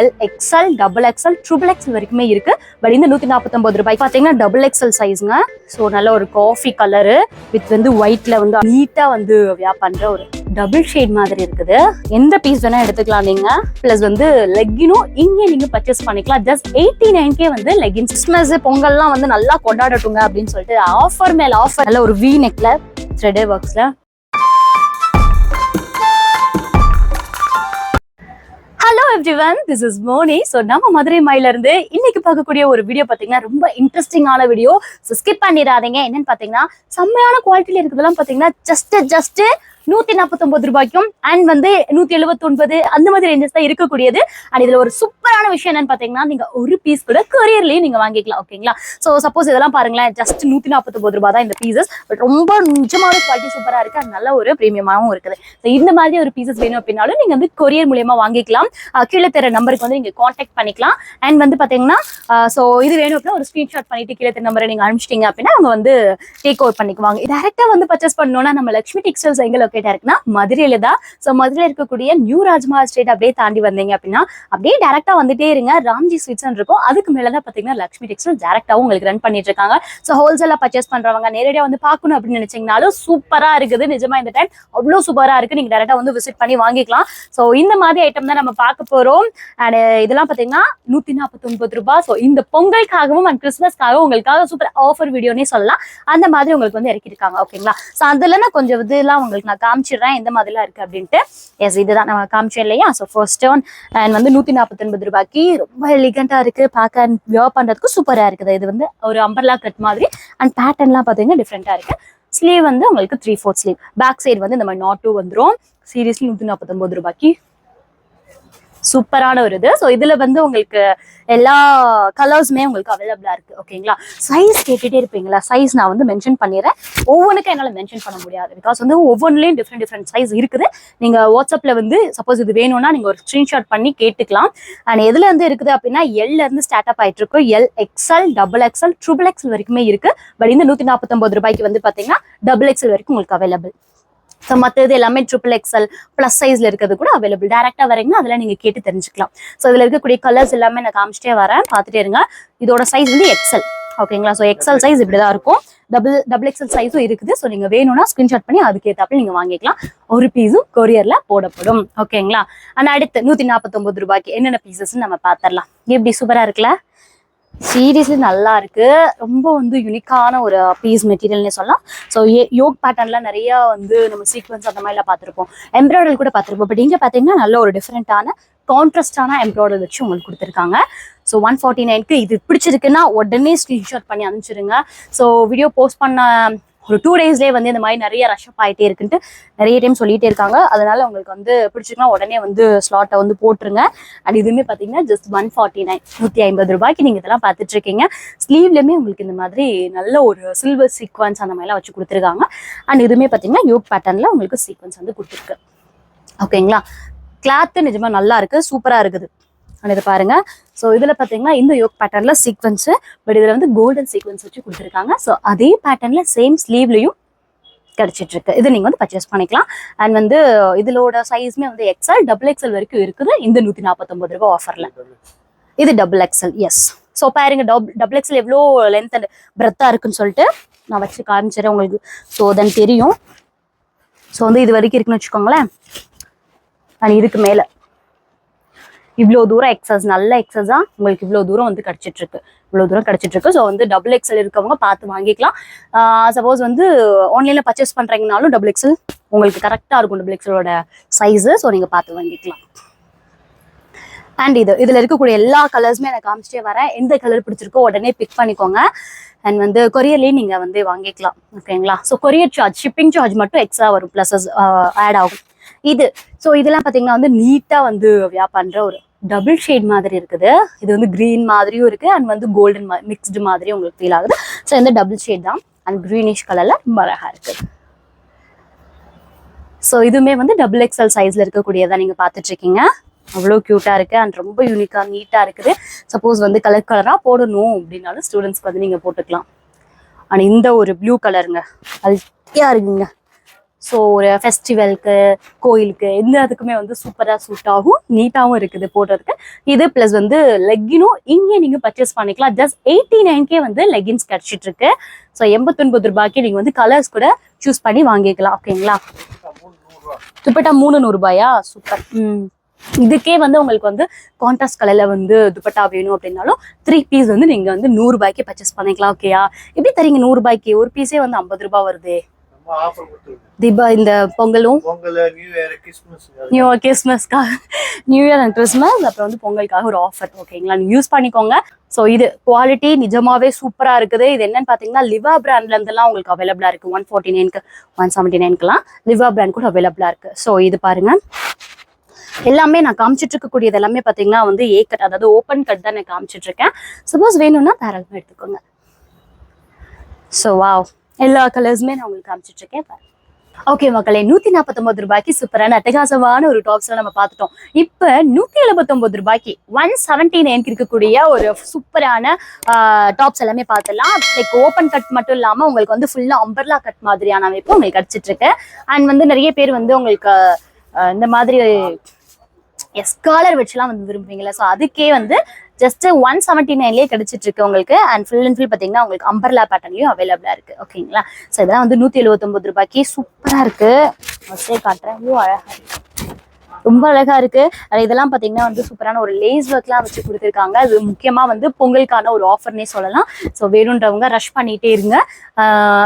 L X L double X L triple X L வரைக்குமே இருக்கு. But இந்த நூத்தி நாற்பத்தொன்பது ரூபாய் பாத்தீங்கன்னா டபுள் எக்ஸ்எல் சைஸ்ங்க ஸோ நல்ல ஒரு காஃபி கலரு வித் வந்து ஒயிட்ல வந்து நீட்டா வந்து பண்ற ஒரு டபுள் ஷேட் மாதிரி இருக்குது. எந்த பீஸ் வேணா எடுத்துக்கலாம் நீங்க. பிளஸ் வந்து லெக்கினும் இங்கே நீங்க பர்ச்சேஸ் பண்ணிக்கலாம். ஜஸ்ட் எயிட்டி நைன்கே வந்து லெகின்ஸ் கிறிஸ்மஸ் பொங்கல்லாம் வந்து நல்லா கொண்டாடட்டுங்க அப்படின்னு சொல்லிட்டு ஆஃபர் மேல ஆஃபர் நல்ல ஒரு வி நெக்ல thread ஒர்க்ஸ்ல everyone this is Moni so நம்ம மதுரை மாயில இருந்து இன்னைக்கு பார்க்கக்கூடிய ஒரு வீடியோ பார்த்தீங்கன்னா ரொம்ப இன்ட்ரெஸ்டிங்கான வீடியோ ஸோ ஸ்கிப் பண்ணிடாதீங்க. என்னன்னு பார்த்தீங்கன்னா செம்மையான குவாலிட்டியில் இருக்கிறதெல்லாம் பார்த்தீங்கன்னா ஜஸ்ட் ஜஸ்ட் நூத்தி நாற்பத்தொன்பது ரூபாய்க்கும் அண்ட் வந்து நூத்தி எழுபத்தொன்பது அந்த மாதிரி ரேஞ்சஸ் தான் இருக்கக்கூடியது. அண்ட் இதுல ஒரு சூப்பரான விஷயம் என்னன்னு பாத்தீங்கன்னா நீங்க ஒரு பீஸ் கூட கொரியர்லயும் நீங்க வாங்கிக்கலாம் ஓகேங்களா சோ சப்போஸ் இதெல்லாம் பாருங்களேன் ஜஸ்ட் நூத்தி நாற்பத்தொன்பது ரூபாய் தான் இந்த பீசஸ் பட் ரொம்ப நிஜமான குவாலிட்டி சூப்பரா இருக்கு. அது நல்ல ஒரு பிரீமியமாகவும் இருக்குது. ஸோ இந்த மாதிரி ஒரு பீசஸ் வேணும் அப்படின்னாலும் நீங்க வந்து கொரியர் மூலியமா வாங்கிக்கலாம். கீழே தர நம்பருக்கு வந்து நீங்க காண்டாக்ட் பண்ணிக்கலாம். அண்ட் வந்து பாத்தீங்கன்னா ஸோ இது வேணும் அப்படின்னா ஒரு ஸ்கிரீன்ஷாட் பண்ணிட்டு கீழே தர நம்பரை நீங்க அனுப்பிச்சிட்டீங்க அப்படின்னா அவங்க வந்து டேக் ஓவர் பண்ணிக்குவாங்க. டேரக்டா வந்து பர்ச்சேஸ் பண்ணணும்னா நம்ம லட்சுமி டெக்ஸ்டைல்ஸ் எங்க லொக்கேட்டா இருக்குன்னா மதுரையில தான். ஸோ மதுரையில் இருக்கக்கூடிய நியூ ராஜ்மஹா ஸ்ட்ரீட் அப்படியே தாண்டி வந்தீங்க அப்படின்னா அப்படியே டேரக்டா வந்துட்டே இருங்க. ராம்ஜி ஸ்வீட்ஸ் இருக்கும். அதுக்கு மேல தான் பாத்தீங்கன்னா லட்சுமி டெக்ஸ்டைல் டேரக்டாவும் உங்களுக்கு ரன் பண்ணிட்டு இருக்காங்க. ஸோ ஹோல்சேலா பர்ச்சேஸ் பண்றவங்க நேரடியா வந்து பார்க்கணும் அப்படின்னு நினைச்சீங்கனாலும் சூப்பரா இருக்குது. நிஜமா இந்த டைம் அவ்வளோ சூப்பரா இருக்கு. நீங்க டேரக்டா வந்து விசிட் பண்ணி வாங்கிக்கலாம். ஸோ இந்த மாதிரி ஐட்டம் தான் நம்ம பார்க்க போறோம். அண்ட் இதெல்லாம் பாத்தீங்கன்னா நூத்தி நாற்பத்தி ஒன்பது ரூபாய். ஸோ இந்த பொங்கலுக்காகவும் அண்ட் கிறிஸ்மஸ்க்காகவும் உங்களுக்காக சூப்பர் ஆஃபர் வீடியோனே சொல்லலாம். அந்த மாதிரி உங்களுக்கு வந்து இறக்கிருக்காங்க. ஓகேங்களா ஸோ அதுல நான் கொஞ்சம் இதெல்லாம் உங்களுக்கு நான் காமிச்சிடுறேன் எந்த மாதிரிலாம் இருக்கு அப்படின்ட்டு. எஸ் இதுதான் நம்ம காமிச்சோம் இல்லையா? ஸோ ஃபர்ஸ்ட் ஒன் அண்ட் வந்து நூத்தி நாற்பத்தி ஒன்பது ரூபாய்க்கு ரொம்ப எலிகண்டா இருக்கு. பார்க்க வியர் பண்றதுக்கு சூப்பரா இருக்குது. இது வந்து ஒரு அம்பர்லா கட் மாதிரி. அண்ட் பேட்டர்ன்லாம் பார்த்தீங்கன்னா டிஃப்ரெண்டா இருக்கு. ஸ்லீவ் வந்து உங்களுக்கு three fourth sleeve back side வந்து இந்த மாதிரி நாட் டூ வந்துடும் சீரியஸ்லி நூற்றி நாற்பத்தொம்பது ரூபாய்க்கு சூப்பரான ஒரு இது. ஸோ இதுல வந்து உங்களுக்கு எல்லா கலர்ஸுமே உங்களுக்கு அவைலபிளா இருக்கு. ஓகேங்களா சைஸ் கேட்டுகிட்டே இருப்பீங்களா? சைஸ் நான் வந்து மென்ஷன் பண்ணிடுறேன். ஒவ்வொன்றுக்கும் என்னால் மென்ஷன் பண்ண முடியாது. பிகாஸ் வந்து ஒவ்வொன்றுலேயும் டிஃப்ரெண்ட் டிஃப்ரெண்ட் சைஸ் இருக்குது. நீங்கள் வாட்ஸ்அப்ல வந்து சப்போஸ் இது வேணும்னா நீங்கள் ஒரு ஸ்க்ரீன்ஷாட் பண்ணி கேட்டுக்கலாம். அண்ட் எதுல இருந்து இருக்குது அப்படின்னா எல்ல இருந்து ஸ்டார்ட் அப் ஆயிட்டு இருக்கும் L X L double X L triple X L வரைக்குமே இருக்கு. பட் இந்த நூத்தி நாற்பத்தொன்பது ரூபாய்க்கு வந்து பாத்தீங்கன்னா டபுள் எக்ஸ்எல் வரைக்கும் உங்களுக்கு அவைலபிள் ஸோ மற்றது எல்லாமே ட்ரிபிள் எக்ஸ்எல் ப்ளஸ் சைஸ்ல இருக்கிறது கூட அவைலபிள் டேரக்டா வரீங்கன்னா அதில் நீங்க கேட்டு தெரிஞ்சுக்கலாம். ஸோ இதுல இருக்கக்கூடிய கலர்ஸ் எல்லாமே நான் காமிச்சிட்டே வரேன். பார்த்துட்டே இருங்க. இதோட சைஸ் வந்து எக்ஸ்எல் ஓகேங்களா ஸோ எக்ஸ்எல் சைஸ் இப்படிதான் இருக்கும். டபுள் டபுள் எக்ஸ்எல் சைஸும் இருக்குது. ஸோ நீங்க வேணும்னா ஸ்கிரீன்ஷாட் பண்ணி அதுக்கு ஏத்தாப்புல நீங்க வாங்கிக்கலாம். ஒரு பீஸும் கொரியர்ல போடப்படும். ஓகேங்களா ஆனா அடுத்து நூத்தி நாற்பத்தொன்பது ரூபாய்க்கு என்னென்ன பீசஸ் நம்ம பார்த்துடலாம். எப்படி சூப்பரா இருக்குல்ல? சீரியஸ்லி நல்லா இருக்கு. ரொம்ப வந்து யூனிக்கான ஒரு uh, பீஸ் மெட்டீரியல்னே சொல்லலாம். ஸோ யோக் பேட்டர்ன்லாம் நிறைய வந்து நம்ம சீக்வன்ஸ் அந்த மாதிரிலாம் பார்த்துருப்போம். எம்ப்ராய்டரி கூட பார்த்துருப்போம். பட் இங்கே பார்த்தீங்கன்னா நல்ல ஒரு டிஃப்ரெண்ட்டான கான்ட்ராஸ்டான எம்ப்ராய்டரி வச்சு உங்களுக்கு கொடுத்துருக்காங்க. ஸோ ஒன் ஃபார்ட்டி நைனுக்கு இது பிடிச்சிருக்குன்னா உடனே ஸ்க்ரீன்ஷாட் பண்ணி அனுப்பிச்சிருங்க. ஸோ வீடியோ போஸ்ட் பண்ண ஒரு டூ டேஸ்லேயே வந்து இந்த மாதிரி நிறைய ரஷ் அப் ஆகிட்டே இருக்குன்ட்டு நிறைய டைம் சொல்லிட்டே இருக்காங்க. அதனால உங்களுக்கு வந்து பிடிச்சிருக்குன்னா உடனே வந்து ஸ்லாட்டை வந்து போட்டுருங்க. அண்ட் இதுவுமே பார்த்தீங்கன்னா ஜஸ்ட் ஒன் ஃபார்ட்டி நைன் நூற்றி ஐம்பது ரூபாய்க்கு நீங்கள் இதெல்லாம் பார்த்துட்டு இருக்கீங்க. ஸ்லீவ்லேயுமே உங்களுக்கு இந்த மாதிரி நல்ல ஒரு சில்வர் சீக்வன்ஸ் அந்த மாதிரிலாம் வச்சு கொடுத்துருக்காங்க. அண்ட் இதுவுமே பார்த்தீங்கன்னா யோக் பேட்டர்னில் உங்களுக்கு சீக்வன்ஸ் வந்து கொடுத்துருக்கு. ஓகேங்களா கிளாத்து நிஜமாக நல்லா இருக்குது சூப்பராக இருக்குது. அண்ட் பாருங்க. ஸோ இதில் பார்த்தீங்கன்னா இந்த யோக் பேட்டர்னில் சீக்வன்ஸு பட் இதில் வந்து கோல்டன் சீக்வன்ஸ் வச்சு கொடுத்துருக்காங்க. ஸோ அதே பேட்டர்னில் சேம் ஸ்லீவ்லையும் கிடைச்சிட்டு இருக்கு இது நீங்க வந்து பர்ச்சேஸ் பண்ணிக்கலாம். அண்ட் வந்து இதோட சைஸ்மே வந்து எக்ஸ்எல் டபுள் எக்ஸ்எல் வரைக்கும் இருக்குது. இந்த நூத்தி நாற்பத்தொன்பது ரூபாய் ஆஃபர்ல இது double X L yes so பாருங்க டபுள் டபுள் எக்ஸ்எல் எவ்வளோ லென்த் அண்ட் பிரெத்தாக இருக்குன்னு சொல்லிட்டு நான் வச்சு காமிச்சிடறேன் உங்களுக்கு. ஸோ தென் தெரியும். ஸோ வந்து இது வரைக்கும் இருக்குன்னு வச்சுக்கோங்களேன். அண்ட் இதுக்கு மேலே. இவ்வளோ தூரம் எக்ஸஸ் நல்ல எக்ஸஸா உங்களுக்கு இவ்வளோ தூரம் வந்து கிடைச்சிட்டு இருக்கு இவ்வளோ தூரம் கிடைச்சிட்டு இருக்கு ஸோ வந்து டபுள் எக்ஸல் இருக்கவங்க பார்த்து வாங்கிக்கலாம். சப்போஸ் வந்து ஆன்லைனில் பர்ச்சேஸ் பண்ணுறீங்கனாலும் டபுள் எக்ஸல் உங்களுக்கு கரெக்டாக இருக்கும் டபுள் எக்ஸலோட சைஸு ஸோ நீங்கள் பார்த்து வாங்கிக்கலாம். அண்ட் இது இதில் இருக்கக்கூடிய எல்லா கலர்ஸுமே எனக்கு காமிச்சிட்டே வரேன். எந்த கலர் பிடிச்சிருக்கோ உடனே பிக் பண்ணிக்கோங்க. அண்ட் வந்து கொரியர்லேயே நீங்கள் வந்து வாங்கிக்கலாம். ஓகேங்களா so courier charge shipping charge மட்டும் எக்ஸ்ட்ரா வரும். ப்ளஸஸ் ஆட் ஆகும். இது ஸோ இதெல்லாம் பார்த்தீங்கன்னா வந்து நீட்டாக வந்து வியா பண்ணுற ஒரு டபுள் ஷேட் மாதிரி இருக்குது. இது வந்து கிரீன் மாதிரியும் இருக்கு. அண்ட் வந்து கோல்டன் மிக்ஸ்டு மாதிரியும் உங்களுக்கு ஃபீல் ஆகுது. ஸோ இந்த டபுள் ஷேட் தான். அண்ட் க்ரீனிஷ் கலர்ல ரொம்ப அழகாக இருக்கு. ஸோ இதுவுமே வந்து டபுள் எக்ஸ்எல் சைஸ்ல இருக்கக்கூடியதான் நீங்க பார்த்துட்டு இருக்கீங்க அவ்வளோ க்யூட்டாக இருக்கு. அண்ட் ரொம்ப யூனிக்காக நீட்டாக இருக்குது. சப்போஸ் வந்து கலர் கலராக போடணும் அப்படின்னாலும் ஸ்டூடெண்ட்ஸ்க்கு வந்து நீங்கள் போட்டுக்கலாம். அண்ட் இந்த ஒரு ப்ளூ கலருங்க அல்ட்டியாக இருக்குங்க. ஸோ ஒரு ஃபெஸ்டிவலுக்கு கோயிலுக்கு எந்த அதுக்குமே வந்து சூப்பராக சூட் ஆகும் நீட்டாகவும் இருக்குது போடுறதுக்கு. இது ப்ளஸ் வந்து லெக்கினும் இங்கே நீங்கள் பர்ச்சேஸ் பண்ணிக்கலாம். ஜஸ்ட் எயிட்டி நைன்கே வந்து லெகின்ஸ் கிடச்சிட்டு இருக்கு ஸோ எண்பத்தொன்பது ரூபாய்க்கு நீங்கள் வந்து கலர்ஸ் கூட சூஸ் பண்ணி வாங்கிக்கலாம் ஓகேங்களா துப்பட்டா மூணு நூறுபாயா சூப்பர் ம். இதுக்கே வந்து உங்களுக்கு வந்து கான்ட்ராஸ்ட் கலர்ல வந்து துப்பட்டா வேணும் அப்படின்னாலும் த்ரீ பீஸ் வந்து நீங்க வந்து நூறு ரூபாய்க்கு பர்ச்சேஸ் பண்ணிக்கலாம் ஓகேயா எப்படி தரீங்க நூறு ரூபாய்க்கு? ஒரு பீஸே வந்து ஐம்பது ரூபாய் வருதே. தீபா இந்த பொங்கலும்? பொங்கல் நியூ இயர் கிறிஸ்மஸ்க்காக நியூ இயர் அண்ட் கிறிஸ்மஸ் அப்புறம் வந்து பொங்கலுக்காக ஒரு ஆஃபர் ஓகேங்களா நீங்க யூஸ் பண்ணிக்கோங்க. ஸோ இது குவாலிட்டி நிஜமாவே சூப்பரா இருக்குது. இது என்னன்னு பாத்தீங்கன்னா லிவா பிராண்ட்ல இருந்தெல்லாம் உங்களுக்கு அவைலபிளா இருக்கு. ஒன் ஃபார்ட்டி நைனுக்கு ஒன் செவன்டி நைனுக்குலாம் லிவா பிராண்ட் கூட அவைலபிளா இருக்கு. ஸோ இது பாருங்க. எல்லாமே நான் காமிச்சிட்டு இருக்கக்கூடியது எல்லாமே பாத்தீங்கன்னா வந்து ஏ கட் அதாவது ஓப்பன் கட் தான் நான் காமிச்சிட்டு இருக்கேன் சப்போஸ் வேணும்னா தாராளமா எடுத்துக்கோங்க. ஸோ வாவ் எல்லா கலர்ஸுமே நான் உங்களுக்கு காமிச்சிட்டு இருக்கேன் பாருங்க ஓகே மக்களே நூத்தி நாற்பத்தொன்பது ரூபாய்க்கு சூப்பரான அட்டகாசமான ஒரு டாப்ஸ் நம்ம பார்த்துட்டோம். இப்ப நூத்தி எழுபத்தொன்பது ரூபாய்க்கு ஒன் செவன்டி நைன்க்கு இருக்கக்கூடிய ஒரு சூப்பரான டாப்ஸ் எல்லாமே பார்த்துடலாம். லைக் ஓப்பன் கட் மட்டும் இல்லாம உங்களுக்கு வந்து ஃபுல்லா அம்பர்லா கட் மாதிரியான அமைப்பு உங்களுக்கு கிடைச்சிட்டு இருக்கு அண்ட் வந்து நிறைய பேர் வந்து உங்களுக்கு இந்த மாதிரி எஸ்காலர் வச்சுலாம் வந்து விரும்புறீங்களா ஸோ அதுக்கே வந்து ஜஸ்ட் ஒன் செவன்ட்டி நைன்லேயே கிடைச்சிட்டு இருக்கு உங்களுக்கு. அண்ட் ஃபுல் அண்ட் ஃபுல் பார்த்தீங்கன்னா உங்களுக்கு அம்பர்லா பேட்டர்லையும் அவைலபிளா இருக்கு. ஓகேங்களா ஸோ இதெல்லாம் வந்து நூற்றி எழுபத்தொம்பது ரூபாய்க்கு சூப்பராக இருக்கு. ஃபஸ்ட்டே காட்டுறேன். ஐயோ அழகா இருக்கு. ரொம்ப அழகா இருக்கு. அது இதெல்லாம் பாத்தீங்கன்னா வந்து சூப்பரான ஒரு லேஸ் ஒர்க்லாம் வச்சு கொடுத்துருக்காங்க. அது முக்கியமா வந்து பொங்கலுக்கான ஒரு ஆஃபர்னே சொல்லலாம். ஸோ வேணுன்றவங்க ரஷ் பண்ணிட்டே இருங்க.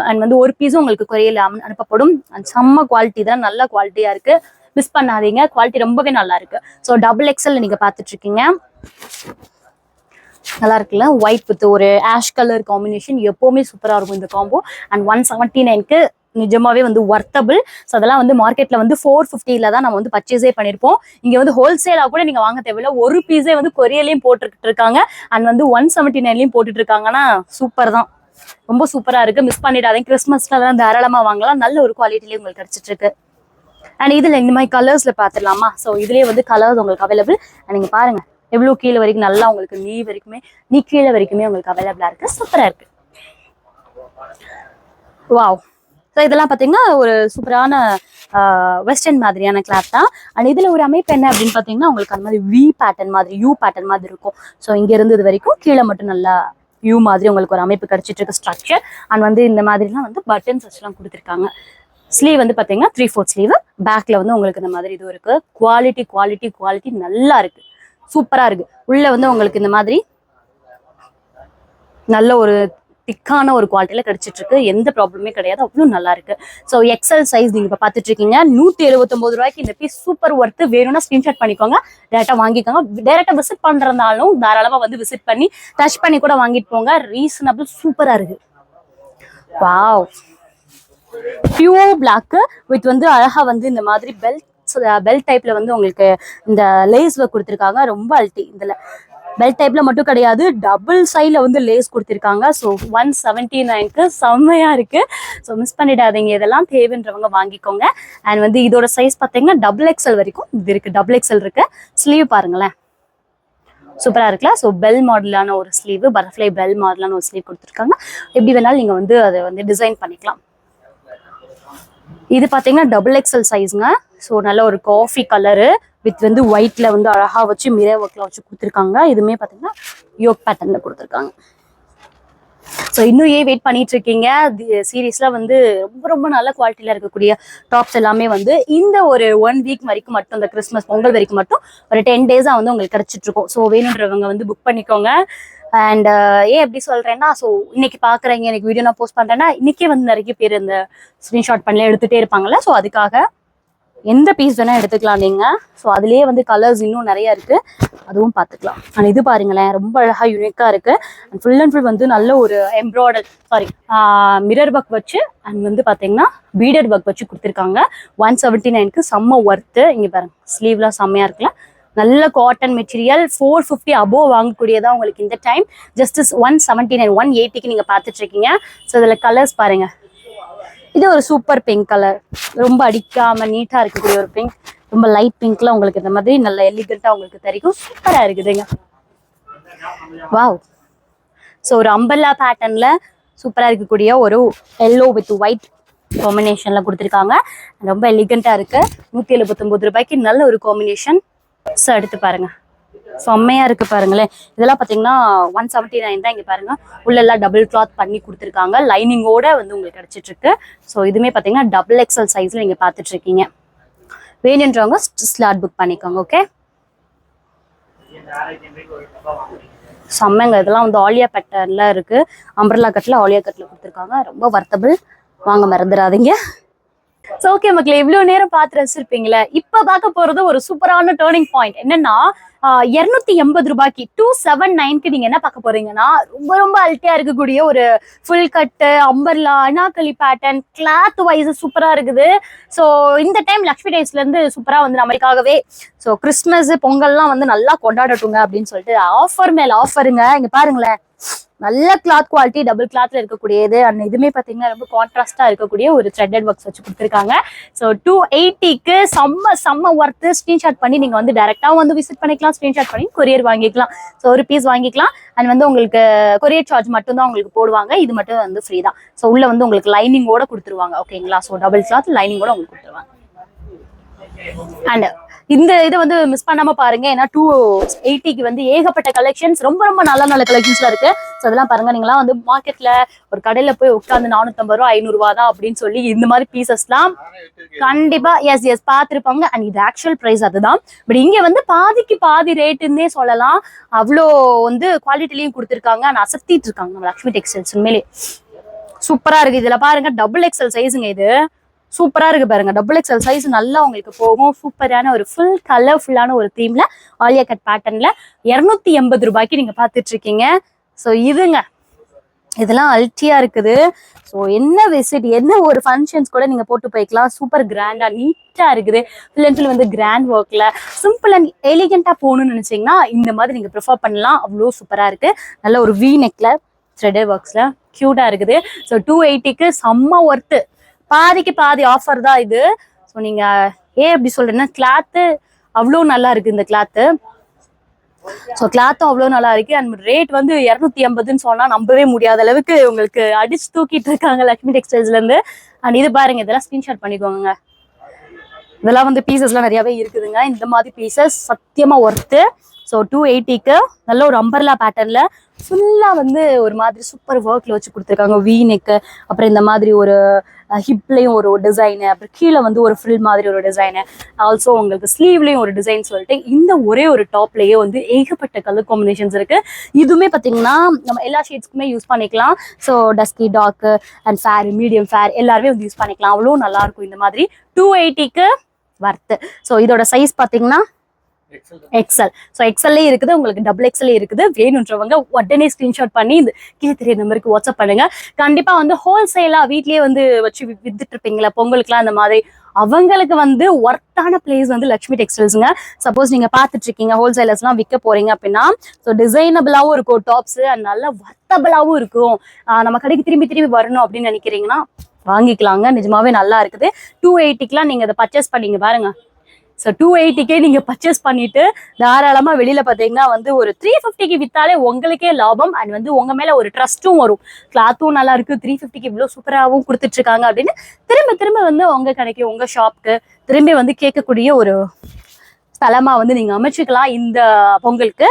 அண்ட் வந்து ஒரு பீஸும் உங்களுக்கு குறையில அனுப்பப்படும். அண்ட் செம்ம குவாலிட்டி தான். நல்ல குவாலிட்டியா இருக்கு. மிஸ் பண்ணாதீங்க. குவாலிட்டி ரொம்பவே நல்லா இருக்கு. ஸோ டபுள் எக்ஸல் நீங்க பார்த்துட்டு இருக்கீங்க. நல்லா இருக்குல்ல ஒயிட் வித் ஒரு ஆஷ் கலர் காம்பினேஷன் எப்போவுமே சூப்பராக இருக்கும் இந்த காம்போ அண்ட் ஒன் செவன்ட்டி நைன்க்கு நிஜமாவே வந்து ஒர்த்தபிள் ஸோ அதெல்லாம் வந்து மார்க்கெட்ல வந்து ஃபோர் ஃபிஃப்டியில தான் நம்ம வந்து பர்ச்சேஸே பண்ணியிருப்போம் இங்க வந்து ஹோல்சேலா கூட நீங்க வாங்க தேவையில்ல. ஒரு பீஸே வந்து கொரியலையும் போட்டுக்கிட்டு இருக்காங்க அண்ட் வந்து ஒன் செவன்ட்டி நைன்லையும் போட்டுட்டு இருக்காங்கன்னா சூப்பர் தான். ரொம்ப சூப்பரா இருக்கு. மிஸ் பண்ணிடாதீங்க. கிறிஸ்மஸ்ல தான் தாராளமா வாங்கலாம். நல்ல ஒரு குவாலிட்டிலேயே உங்களுக்கு கிடைச்சிட்டு இருக்கு அண்ட் இதுல இந்த மாதிரி கலர்ஸ்ல பாத்துடலாமா? ஸோ இதுலயே வந்து கலர்ஸ் உங்களுக்கு அவைலபிள் நீங்க பாருங்க. எவ்வளோ கீழே வரைக்கும் நல்லா உங்களுக்கு நீ வரைக்குமே நீ கீழே வரைக்குமே உங்களுக்கு அவைலபிளா இருக்கு. சூப்பரா இருக்கு. வாவ் ஸோ இதெல்லாம் பார்த்தீங்கன்னா ஒரு சூப்பரான வெஸ்டர்ன் மாதிரியான கிளாத் தான். அண்ட் இதில் ஒரு அமைப்பு என்ன அப்படின்னு பார்த்தீங்கன்னா உங்களுக்கு அந்த மாதிரி வி பேட்டர்ன் மாதிரி யூ பேட்டர்ன் மாதிரி இருக்கும். ஸோ இங்கிருந்து இது வரைக்கும் கீழே மட்டும் நல்லா யூ மாதிரி உங்களுக்கு ஒரு அமைப்பு கிடைச்சிட்டு இருக்கு ஸ்ட்ரக்சர் அண்ட் வந்து இந்த மாதிரிலாம் வந்து பட்டன்ஸ் வச்சுலாம் கொடுத்துருக்காங்க. ஸ்லீவ் வந்து பார்த்தீங்கன்னா த்ரீ ஃபோர்த் ஸ்லீவ் பேக்ல வந்து உங்களுக்கு இந்த மாதிரி இது இருக்கு. குவாலிட்டி குவாலிட்டி குவாலிட்டி நல்லா இருக்கு. சூப்பரா இருக்கு. உள்ள வந்து உங்களுக்கு இந்த மாதிரி நல்ல ஒரு திக்கான ஒரு குவாலிட்டியில கிடைச்சிட்டு இருக்கு எந்த ப்ராப்ளமே கிடையாது. அவ்வளோ நல்லா இருக்கு. ஸோ எக்ஸல் சைஸ் நீங்க இப்போ பார்த்துட்டு இருக்கீங்க நூத்தி எழுபத்தொன்பது ரூபாய்க்கு இந்த பீஸ் சூப்பர் ஒர்த்து வேணும்னா ஸ்கிரீன்ஷாட் பண்ணிக்கோங்க. டேரக்டா வாங்கிக்கோங்க. டேரக்டா விசிட் பண்றதுனாலும் தாராளமா வந்து விசிட் பண்ணி டச் பண்ணி கூட வாங்கிட்டு போங்க. ரீசனபிள் சூப்பரா இருக்கு. வாவ் பியூர் பிளாக் வித் வந்து அழகா வந்து இந்த மாதிரி பெல்ட் பெல்ட் டைப்ல வந்து உங்களுக்கு இந்த லேஸ் ஒர்க் கொடுத்துருக்காங்க. ரொம்ப அல்ட்டி இதுல. பெல்ட் டைப்ல மட்டும் கிடையாது டபுள் சைட்ல வந்து லேஸ் கொடுத்துருக்காங்க. ஸோ ஒன் செவன்டி நைன்க்கு செம்மையா இருக்கு. ஸோ மிஸ் பண்ணிடாதீங்க. இதெல்லாம் தேவைன்றவங்க வாங்கிக்கோங்க. அண்ட் வந்து இதோட சைஸ் பார்த்தீங்கன்னா டபுள் எக்ஸல் வரைக்கும் இது இருக்கு. டபுள் எக்ஸல் இருக்கு. ஸ்லீவ் பாருங்களேன். சூப்பரா இருக்குல்ல? ஸோ பெல் மாடலான ஒரு ஸ்லீவ் பட்டர்ஃப்ளை பெல் மாடலான ஒரு ஸ்லீவ் கொடுத்துருக்காங்க. எப்படி வேணாலும் நீங்க வந்து அதை வந்து டிசைன் பண்ணிக்கலாம். இது பாத்தீங்கன்னா டபுள் எக்ஸல் சைஸ்ங்க ஸோ நல்ல ஒரு காஃபி கலரு வித் வந்து ஒயிட்ல வந்து அழகா வச்சு மிரர் ஒர்க்கில் வச்சு கொடுத்துருக்காங்க. இதுவுமே பாத்தீங்கன்னா யோக் பேட்டர்ன்ல கொடுத்துருக்காங்க. ஸோ இன்னும் ஏன் வெயிட் பண்ணிட்டு இருக்கீங்க சீரீஸ்ல வந்து ரொம்ப ரொம்ப நல்ல குவாலிட்டியில இருக்கக்கூடிய டாப்ஸ் எல்லாமே வந்து இந்த ஒரு ஒன் வீக் வரைக்கும் மட்டும் இந்த கிறிஸ்மஸ் பொங்கல் வரைக்கும் மட்டும் ஒரு டென் டேஸா வந்து உங்களுக்கு கிடைச்சிட்டு இருக்கும் ஸோ வேணுன்றவங்க வந்து புக் பண்ணிக்கோங்க. அண்ட் ஏன் எப்படி சொல்றேன்னா ஸோ இன்னைக்கு பாக்குறீங்க எனக்கு வீடியோ நான் போஸ்ட் பண்றேன்னா இன்னைக்கே வந்து நிறைய பேர் இந்த ஸ்கிரீன்ஷாட் பண்ணல எடுத்துட்டே இருப்பாங்கல்ல. ஸோ அதுக்காக எந்த பீஸ் வேணால் எடுத்துக்கலாம் நீங்கள் ஸோ அதுலேயே வந்து கலர்ஸ் இன்னும் நிறைய இருக்குது அதுவும் பார்த்துக்கலாம் அண்ட் இது பாருங்களேன் ரொம்ப அழகாக யுனிக்காக இருக்குது அண்ட் ஃபுல் அண்ட் ஃபுல் வந்து நல்ல ஒரு எம்ப்ராய்டர் சாரி மிரர் ஒர்க் வச்சு அண்ட் வந்து பார்த்தீங்கன்னா பீடட் ஒர்க் வச்சு கொடுத்துருக்காங்க. ஒன் செவன்ட்டி நைனுக்கு செம்ம ஒர்த்து இங்கே பாருங்க ஸ்லீவ்லாம் செம்மையாக இருக்குல்ல. நல்ல cotton material four fifty above வாங்கக்கூடியதான் உங்களுக்கு இந்த time just one seventy nine one எயிட்டிக்கு நீங்கள் பார்த்துட்ருக்கீங்க ஸோ இதில் கலர்ஸ் பாருங்கள் இது ஒரு சூப்பர் பிங்க் கலர் ரொம்ப அடிக்காம நீட்டா இருக்கக்கூடிய ஒரு பிங்க் ரொம்ப லைட் பிங்க்ல உங்களுக்கு இந்த மாதிரி நல்ல எலிகண்டா உங்களுக்கு தெரியும். சூப்பரா இருக்குதுங்க. வாவ் ஸோ ஒரு அம்பல்லா பேட்டர்ன்ல சூப்பரா இருக்கக்கூடிய ஒரு எல்லோ வித் ஒயிட் காம்பினேஷன்ல கொடுத்துருக்காங்க. ரொம்ப எலிகண்டா இருக்கு. நூத்தி எழுபத்தொன்பது ரூபாய்க்கு நல்ல ஒரு காம்பினேஷன் ஸோ எடுத்து பாருங்க. செம்மையா இருக்கு பாருங்களேன். இதெல்லாம் பாத்தீங்கன்னா ஒன் செவன்ட்டி நைன் தான் இங்க பாருங்க. உள்ள எல்லாம் டபுள் கிளாத் பண்ணி கொடுத்துருக்காங்க. லைனிங்கோட வந்து உங்களுக்கு கிடைச்சிட்டு இருக்கு ஸோ இதுமே பாத்தீங்கன்னா டபுள் எக்ஸல் சைஸ்ல நீங்க பார்த்துட்டு இருக்கீங்க வேணுன்றவங்க ஸ்லாட் புக் பண்ணிக்கோங்க ஓகே செம்மங்க. இதெல்லாம் வந்து ஆலியா பேட்டர்ல இருக்கு. அம்பர்லா கட்டில் ஆலியா கட்டில் கொடுத்துருக்காங்க. ரொம்ப வர்த்தபிள் வாங்க மறந்துடாதீங்க. ஸோ ஓகே மக்களே இவ்வளோ நேரம் பார்த்து ரசிச்சிருப்பீங்களே? இப்போ பார்க்க போறது ஒரு சூப்பரான டேர்னிங் பாயிண்ட் என்னன்னா இரநூத்தி எண்பது ரூபாய்க்கு டூ செவன் நைன்க்கு நீங்க என்ன பார்க்க போறீங்கன்னா ரொம்ப ரொம்ப அல்ட்டியா இருக்கக்கூடிய ஒரு full cut umbrella anarkali pattern cloth wise சூப்பரா இருக்குது. ஸோ இந்த டைம் லக்ஷ்மி டேஸ்ல இருந்து சூப்பரா வந்து நம்மளுக்காகவே ஸோ கிறிஸ்மஸ் பொங்கல்லாம் வந்து நல்லா கொண்டாடட்டுங்க அப்படின்னு சொல்லிட்டு ஆஃபர் மேல ஆஃபருங்க இங்க பாருங்களேன். நல்ல கிளாத் குவாலிட்டி டபுள் கிளாத்ல இருக்கக்கூடியது. அண்ட் இதுமே பாத்தீங்கன்னா ரொம்ப கான்ட்ராஸ்டா இருக்கக்கூடிய ஒரு த்ரெட்டட் ஒர்க்ஸ் வச்சு கொடுத்துருக்காங்க. ஸோ டூ எயிட்டிக்கு செம்ம செம்ம ஒர்த்து ஸ்க்ரீன்ஷாட் பண்ணி நீங்க வந்து டேரக்டா வந்து விசிட் பண்ணிக்கலாம் ஸ்க்ரீன்ஷாட் பண்ணி கொரியர் வாங்கிக்கலாம். ஸோ ஒரு பீஸ் வாங்கிக்கலாம். அண்ட் வந்து உங்களுக்கு கொரியர் சார்ஜ் மட்டும் தான் உங்களுக்கு போடுவாங்க. இது மட்டும் வந்து ஃப்ரீ தான். ஸோ உள்ள வந்து உங்களுக்கு லைனிங்கோட கொடுத்துருவாங்க. ஓகேங்களா ஸோ டபுள் கிளாத் லைனிங்கோட உங்களுக்கு கொடுத்துருவாங்க. அண்ட் இந்த இதை வந்து மிஸ் பண்ணாம பாருங்க. ஏன்னா டூ எயிட்டிக்கு வந்து ஏகப்பட்ட கலெக்ஷன்ஸ் ரொம்ப ரொம்ப நல்ல நல்ல கலெக்ஷன்ஸ்ல இருக்கு. ஸோ அதெல்லாம் பாருங்க நீங்களாம் வந்து மார்க்கெட்ல ஒரு கடையில போய் உட்காந்து நானூத்தம்பது ரூபா ஐநூறு ரூபா தான் அப்படின்னு சொல்லி இந்த மாதிரி பீசஸ்லாம் கண்டிப்பா எஸ் எஸ் பார்த்துருப்பாங்க. அண்ட் இது ஆக்சுவல் ப்ரைஸ் அதுதான். பட் இங்க வந்து பாதிக்கு பாதி ரேட்டுன்னே சொல்லலாம். அவ்வளோ வந்து குவாலிட்டிலையும் கொடுத்துருக்காங்க. அண்ட் அசத்திட்டு இருக்காங்க நம்ம லக்ஷ்மி டெக்ஸ்டைல்ஸ் உண்மையிலே. சூப்பரா இருக்கு. இதுல பாருங்க டபுள் எக்ஸல் சைஸுங்க இது. சூப்பரா இருக்கு பாருங்க. டபுள் எக்ஸல் சைஸ் நல்லா உங்களுக்கு போகும். சூப்பரான ஒரு ஃபுல் கலர்ஃபுல்லான ஒரு தீம்ல ஆலியா கட் பேட்டர்ன்ல இருநூத்தி எண்பது ரூபாய்க்கு நீங்க பார்த்துட்ருக்கீங்க ஸோ இதுங்க. இதெல்லாம் அல்ட்டியா இருக்குது. ஸோ என்ன விசிட் என்ன ஒரு ஃபங்க்ஷன்ஸ் கூட நீங்க போட்டு போய்க்கலாம். சூப்பர் கிராண்டா நீட்டா இருக்குது. ஃபுல் அண்ட் ஃபுல் வந்து கிராண்ட் ஒர்க்ல சிம்பிள் அண்ட் எலிகண்டா போகணும்னு நினைச்சீங்கன்னா இந்த மாதிரி நீங்க ப்ரிஃபர் பண்ணலாம். அவ்வளோ சூப்பரா இருக்கு. நல்ல ஒரு வி நெக்ல த்ரெடர் ஒர்க்ஸ்ல க்யூட்டாக இருக்குது. ஸோ டூ எயிட்டிக்கு செம்ம ஒர்த்து பாதிக்கு பாதி ஆஃபர் தான் இது. ஸோ நீங்க ஏன் அப்படி சொல்றேன்னா கிளாத்து அவ்வளோ நல்லா இருக்கு இந்த கிளாத்து ஸோ கிளாத்தும் அவ்வளோ நல்லா இருக்கு. அண்ட் ரேட் வந்து இரநூத்தி ஐம்பதுன்னு சொன்னா நம்பவே முடியாத அளவுக்கு உங்களுக்கு அடிச்சு தூக்கிட்டு இருக்காங்க லக்ஷ்மி டெக்ஸ்டைல்ஸ்ல இருந்து. அண்ட் இது பாருங்க இதெல்லாம் ஸ்கிரீன்ஷாட் பண்ணிக்கோங்க. இதெல்லாம் வந்து பீசஸ்லாம் நிறையவே இருக்குதுங்க. இந்த மாதிரி பீசஸ் சத்தியமா ஒர்த்து ஸோ டூ எயிட்டிக்கு நல்ல ஒரு அம்பர்லா பேட்டர்ல ஃபுல்லாக வந்து ஒரு மாதிரி சூப்பர் ஒர்க்ல வச்சு கொடுத்துருக்காங்க. வீ நெக்கு அப்புறம் இந்த மாதிரி ஒரு ஹிப்லேயும் ஒரு டிசைனு அப்புறம் கீழே வந்து ஒரு ஃபில் மாதிரி ஒரு டிசைனு ஆல்சோ உங்களுக்கு ஸ்லீவ்லேயும் ஒரு டிசைன் சொல்லிட்டு இந்த ஒரே ஒரு டாப்லேயே வந்து ஏகப்பட்ட கலர் காம்பினேஷன்ஸ் இருக்கு. இதுவுமே பார்த்தீங்கன்னா நம்ம எல்லா ஷேட்ஸ்க்குமே யூஸ் பண்ணிக்கலாம். So dusky dark and fair medium fair எல்லாருமே வந்து யூஸ் பண்ணிக்கலாம். அவ்வளோ நல்லாயிருக்கும் இந்த மாதிரி. டூ எயிட்டிக்கு வர்த்து ஸோ இதோட சைஸ் பார்த்தீங்கன்னா எக்ஸல் ஸோ எக்ஸல்லே இருக்குது. உங்களுக்கு டபுள் எக்ஸல்லே இருக்குது. வேணுன்றவங்க உடனே ஸ்கிரீன்ஷாட் பண்ணி இந்த கீழே தெரிய நம்பருக்கு வாட்ஸ்அப் பண்ணுங்க. கண்டிப்பா வந்து ஹோல்சேலா வீட்லயே வந்து வச்சு வித்துட்டு இருப்பீங்களா பொங்கலுக்குலாம் அந்த மாதிரி. அவங்களுக்கு வந்து ஒர்த்தான பிளேஸ் வந்து லக்ஷ்மி டெக்ஸ்டைல்ஸுங்க சப்போஸ் நீங்க பார்த்துட்டு இருக்கீங்க ஹோல்சேலர்ஸ்லாம் விற்க போறீங்க அப்படின்னா ஸோ டிசைனபிளாவும் இருக்கும். டாப்ஸ் அண்ட் நல்ல ஒர்த்தபிளாவும் இருக்கும். நம்ம கடைக்கு திரும்பி திரும்பி வரணும் அப்படின்னு நினைக்கிறீங்கன்னா வாங்கிக்கலாங்க. நிஜமாவே நல்லா இருக்குது. டூ எயிட்டிக்கெலாம் நீங்க இதை பர்ச்சேஸ் பண்ணீங்க பாருங்க. ஸோ டூ எயிட்டிக்கே நீங்கள் பர்ச்சேஸ் பண்ணிட்டு தாராளமாக வெளியில் பார்த்தீங்கன்னா வந்து ஒரு த்ரீ ஃபிஃப்டிக்கு விற்றாலே உங்களுக்கே லாபம். அண்ட் வந்து உங்கள் மேலே ஒரு ட்ரஸ்ட்டும் வரும். கிளாத்தும் நல்லா இருக்கு. த்ரீ ஃபிஃப்டிக்கு இவ்வளோ சூப்பராகவும் கொடுத்துட்ருக்காங்க அப்படின்னு திரும்ப திரும்ப வந்து உங்கள் கடைக்கு உங்கள் ஷாப்க்கு திரும்பி வந்து கேட்கக்கூடிய ஒரு ஸ்தலமாக வந்து நீங்கள் அமைச்சுக்கலாம் இந்த பொங்கலுக்கு.